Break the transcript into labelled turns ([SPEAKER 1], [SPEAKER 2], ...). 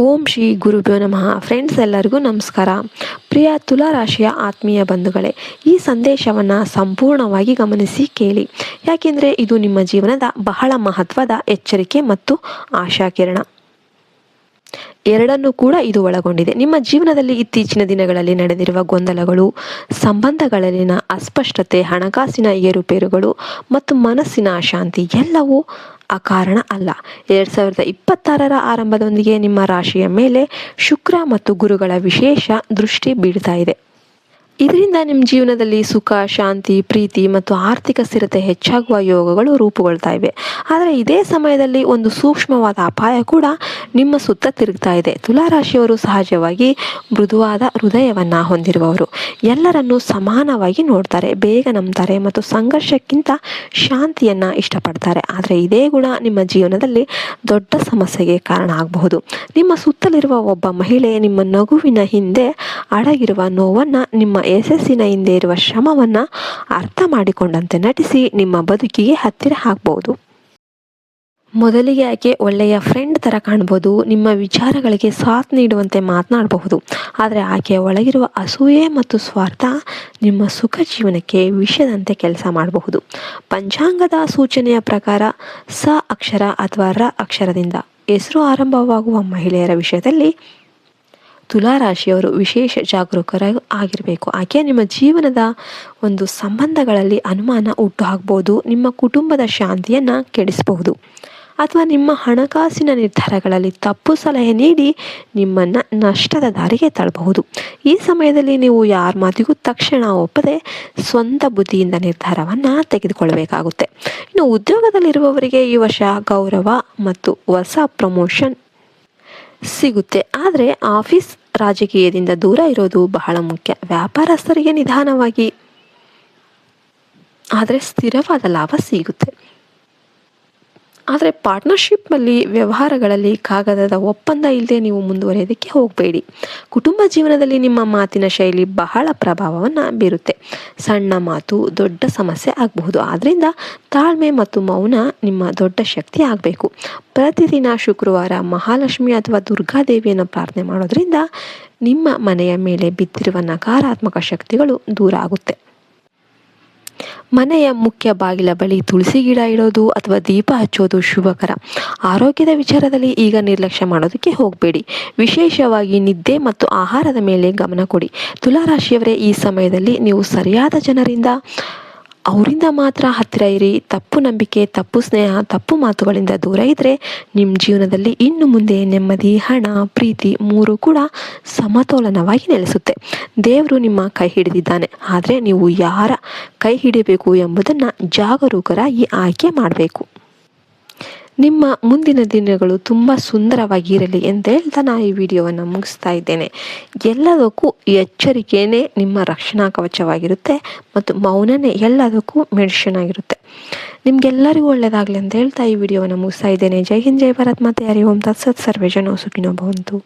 [SPEAKER 1] ಓಂ ಶ್ರೀ ಗುರುಭ್ಯೋ ನಮಃ. ಫ್ರೆಂಡ್ಸ್ ಎಲ್ಲರಿಗೂ ನಮಸ್ಕಾರ. ಪ್ರಿಯ ತುಲಾ ರಾಶಿಯ ಆತ್ಮೀಯ ಬಂಧುಗಳೇ, ಈ ಸಂದೇಶವನ್ನು ಸಂಪೂರ್ಣವಾಗಿ ಗಮನಿಸಿ ಕೇಳಿ. ಯಾಕೆಂದರೆ ಇದು ನಿಮ್ಮ ಜೀವನದ ಬಹಳ ಮಹತ್ವದ ಎಚ್ಚರಿಕೆ ಮತ್ತು ಆಶಾಕಿರಣ. ಎರಡನ್ನೂ ಕೂಡ ಇದು ಒಳಗೊಂಡಿದೆ. ನಿಮ್ಮ ಜೀವನದಲ್ಲಿ ಇತ್ತೀಚಿನ ದಿನಗಳಲ್ಲಿ ನಡೆದಿರುವ ಗೊಂದಲಗಳು, ಸಂಬಂಧಗಳಲ್ಲಿನ ಅಸ್ಪಷ್ಟತೆ, ಹಣಕಾಸಿನ ಏರುಪೇರುಗಳು ಮತ್ತು ಮನಸ್ಸಿನ ಅಶಾಂತಿ ಎಲ್ಲವೂ ಅಕಾರಣ ಅಲ್ಲ. ಎರಡು ಸಾವಿರದ ಇಪ್ಪತ್ತಾರರ ಆರಂಭದೊಂದಿಗೆ ನಿಮ್ಮ ರಾಶಿಯ ಮೇಲೆ ಶುಕ್ರ ಮತ್ತು ಗುರುಗಳ ವಿಶೇಷ ದೃಷ್ಟಿ ಬೀಳ್ತಾ ಇದೆ. ಇದರಿಂದ ನಿಮ್ಮ ಜೀವನದಲ್ಲಿ ಸುಖ, ಶಾಂತಿ, ಪ್ರೀತಿ ಮತ್ತು ಆರ್ಥಿಕ ಸ್ಥಿರತೆ ಹೆಚ್ಚಾಗುವ ಯೋಗಗಳು ರೂಪುಗೊಳ್ತಾ ಇವೆ. ಆದರೆ ಇದೇ ಸಮಯದಲ್ಲಿ ಒಂದು ಸೂಕ್ಷ್ಮವಾದ ಅಪಾಯ ಕೂಡ ನಿಮ್ಮ ಸುತ್ತ ತಿರುಗ್ತಾ ಇದೆ. ತುಲಾರಾಶಿಯವರು ಸಹಜವಾಗಿ ಮೃದುವಾದ ಹೃದಯವನ್ನು ಹೊಂದಿರುವವರು. ಎಲ್ಲರನ್ನು ಸಮಾನವಾಗಿ ನೋಡ್ತಾರೆ, ಬೇಗ ನಂಬ್ತಾರೆ ಮತ್ತು ಸಂಘರ್ಷಕ್ಕಿಂತ ಶಾಂತಿಯನ್ನು ಇಷ್ಟಪಡ್ತಾರೆ. ಆದರೆ ಇದೇ ಗುಣ ನಿಮ್ಮ ಜೀವನದಲ್ಲಿ ದೊಡ್ಡ ಸಮಸ್ಯೆಗೆ ಕಾರಣ ಆಗಬಹುದು. ನಿಮ್ಮ ಸುತ್ತಲಿರುವ ಒಬ್ಬ ಮಹಿಳೆ ನಿಮ್ಮ ನಗುವಿನ ಹಿಂದೆ ಅಡಗಿರುವ ನೋವನ್ನು, ನಿಮ್ಮ ಯಶಸ್ಸಿನ ಹಿಂದೆ ಇರುವ ಶ್ರಮವನ್ನು ಅರ್ಥ ಮಾಡಿಕೊಂಡಂತೆ ನಟಿಸಿ ನಿಮ್ಮ ಬದುಕಿಗೆ ಹತ್ತಿರ ಹಾಕ್ಬೋದು. ಮೊದಲಿಗೆ ಆಕೆ ಒಳ್ಳೆಯ ಫ್ರೆಂಡ್ ಥರ ಕಾಣ್ಬೋದು, ನಿಮ್ಮ ವಿಚಾರಗಳಿಗೆ ಸಾಥ್ ನೀಡುವಂತೆ ಮಾತನಾಡಬಹುದು. ಆದರೆ ಆಕೆಯ ಒಳಗಿರುವ ಅಸೂಯೆ ಮತ್ತು ಸ್ವಾರ್ಥ ನಿಮ್ಮ ಸುಖ ಜೀವನಕ್ಕೆ ವಿಷದಂತೆ ಕೆಲಸ ಮಾಡಬಹುದು. ಪಂಚಾಂಗದ ಸೂಚನೆಯ ಪ್ರಕಾರ ಸ ಅಕ್ಷರ ಅಥವಾ ರ ಅಕ್ಷರದಿಂದ ಹೆಸರು ಆರಂಭವಾಗುವ ಮಹಿಳೆಯರ ವಿಷಯದಲ್ಲಿ ತುಲಾರಾಶಿಯವರು ವಿಶೇಷ ಜಾಗರೂಕರ ಆಗಿರಬೇಕು. ಆಕೆ ನಿಮ್ಮ ಜೀವನದ ಒಂದು ಸಂಬಂಧಗಳಲ್ಲಿ ಅನುಮಾನ ಹುಟ್ಟು ಹಾಕ್ಬೋದು ನಿಮ್ಮ ಕುಟುಂಬದ ಶಾಂತಿಯನ್ನು ಕೆಡಿಸಬಹುದು. ಅಥವಾ ನಿಮ್ಮ ಹಣಕಾಸಿನ ನಿರ್ಧಾರಗಳಲ್ಲಿ ತಪ್ಪು ಸಲಹೆ ನೀಡಿ ನಿಮ್ಮನ್ನು ನಷ್ಟದ ದಾರಿಗೆ ತಳ್ಳಬಹುದು ಈ ಸಮಯದಲ್ಲಿ ನೀವು ಯಾರ ಮಾತಿಗೂ ತಕ್ಷಣ ಒಪ್ಪದೆ ಸ್ವಂತ ಬುದ್ಧಿಯಿಂದ ನಿರ್ಧಾರವನ್ನು ತೆಗೆದುಕೊಳ್ಳಬೇಕಾಗುತ್ತೆ ಇನ್ನು ಉದ್ಯೋಗದಲ್ಲಿರುವವರಿಗೆ ಈ ವರ್ಷ ಗೌರವ ಮತ್ತು ಹೊಸ ಪ್ರಮೋಷನ್ ಸಿಗುತ್ತೆ. ಆದರೆ ಆಫೀಸ್ ರಾಜಕೀಯದಿಂದ ದೂರ ಇರೋದು ಬಹಳ ಮುಖ್ಯ. ವ್ಯಾಪಾರಸ್ಥರಿಗೆ ನಿಧಾನವಾಗಿ ಆದರೆ ಸ್ಥಿರವಾದ ಲಾಭ ಸಿಗುತ್ತೆ. ಆದರೆ ಪಾರ್ಟ್ನರ್ಶಿಪ್ನಲ್ಲಿ ವ್ಯವಹಾರಗಳಲ್ಲಿ ಕಾಗದದ ಒಪ್ಪಂದ ಇಲ್ಲದೆ ನೀವು ಮುಂದುವರಿಯೋದಕ್ಕೆ ಹೋಗಬೇಡಿ. ಕುಟುಂಬ ಜೀವನದಲ್ಲಿ ನಿಮ್ಮ ಮಾತಿನ ಶೈಲಿ ಬಹಳ ಪ್ರಭಾವವನ್ನು ಬೀರುತ್ತೆ. ಸಣ್ಣ ಮಾತು ದೊಡ್ಡ ಸಮಸ್ಯೆ ಆಗಬಹುದು. ಆದ್ದರಿಂದ ತಾಳ್ಮೆ ಮತ್ತು ಮೌನ ನಿಮ್ಮ ದೊಡ್ಡ ಶಕ್ತಿ ಆಗಬೇಕು. ಪ್ರತಿದಿನ ಶುಕ್ರವಾರ ಮಹಾಲಕ್ಷ್ಮಿ ಅಥವಾ ದುರ್ಗಾದೇವಿಯನ್ನು ಪ್ರಾರ್ಥನೆ ಮಾಡೋದ್ರಿಂದ ನಿಮ್ಮ ಮನೆಯ ಮೇಲೆ ಬಿದ್ದಿರುವ ನಕಾರಾತ್ಮಕ ಶಕ್ತಿಗಳು ದೂರ ಆಗುತ್ತೆ. ಮನೆಯ ಮುಖ್ಯ ಬಾಗಿಲ ಬಳಿ ತುಳಸಿ ಗಿಡ ಇಡೋದು ಅಥವಾ ದೀಪ ಹಚ್ಚೋದು ಶುಭಕರ. ಆರೋಗ್ಯದ ವಿಚಾರದಲ್ಲಿ ಈಗ ನಿರ್ಲಕ್ಷ್ಯ ಮಾಡೋದಕ್ಕೆ ಹೋಗಬೇಡಿ. ವಿಶೇಷವಾಗಿ ನಿದ್ದೆ ಮತ್ತು ಆಹಾರದ ಮೇಲೆ ಗಮನ ಕೊಡಿ. ತುಲಾರಾಶಿಯವರೇ, ಈ ಸಮಯದಲ್ಲಿ ನೀವು ಸರಿಯಾದ ಜನರಿಂದ ಅವರಿಂದ ಮಾತ್ರ ಹತ್ತಿರ ಇರಿ. ತಪ್ಪು ನಂಬಿಕೆ, ತಪ್ಪು ಸ್ನೇಹ, ತಪ್ಪು ಮಾತುಗಳಿಂದ ದೂರ ಇದ್ದರೆ ನಿಮ್ಮ ಜೀವನದಲ್ಲಿ ಇನ್ನು ಮುಂದೆ ನೆಮ್ಮದಿ, ಹಣ, ಪ್ರೀತಿ ಮೂರು ಕೂಡ ಸಮತೋಲನವಾಗಿ ನೆಲೆಸುತ್ತೆ. ದೇವರು ನಿಮ್ಮ ಕೈ ಹಿಡಿದಿದ್ದಾನೆ. ಆದರೆ ನೀವು ಯಾರ ಕೈ ಹಿಡಿಯಬೇಕು ಎಂಬುದನ್ನು ಜಾಗರೂಕರಾಗಿ ಆಯ್ಕೆ ಮಾಡಬೇಕು. ನಿಮ್ಮ ಮುಂದಿನ ದಿನಗಳು ತುಂಬ ಸುಂದರವಾಗಿರಲಿ ಅಂತ ಹೇಳ್ತಾ ನಾನು ಈ ವಿಡಿಯೋವನ್ನು ಮುಗಿಸ್ತಾ ಇದ್ದೇನೆ. ಎಲ್ಲದಕ್ಕೂ ಎಚ್ಚರಿಕೆಯೇ ನಿಮ್ಮ ರಕ್ಷಣಾ ಕವಚವಾಗಿರುತ್ತೆ ಮತ್ತು ಮೌನನೇ ಎಲ್ಲದಕ್ಕೂ ಮೆಡಿಷನ್ ಆಗಿರುತ್ತೆ. ನಿಮಗೆಲ್ಲರಿಗೂ ಒಳ್ಳೆಯದಾಗಲಿ ಅಂತ ಹೇಳ್ತಾ ಈ ವಿಡಿಯೋವನ್ನು ಮುಗಿಸ್ತಾ ಇದ್ದೇನೆ. ಜೈ ಹಿಂದ್, ಜೈ ಭಾರತ್, ಮಾತೆ ಹರಿ ಓಂ, ತತ್ಸತ್, ಸರ್ವೇ ಜನ, ಸುಖಿನೋ ಭವಂತು.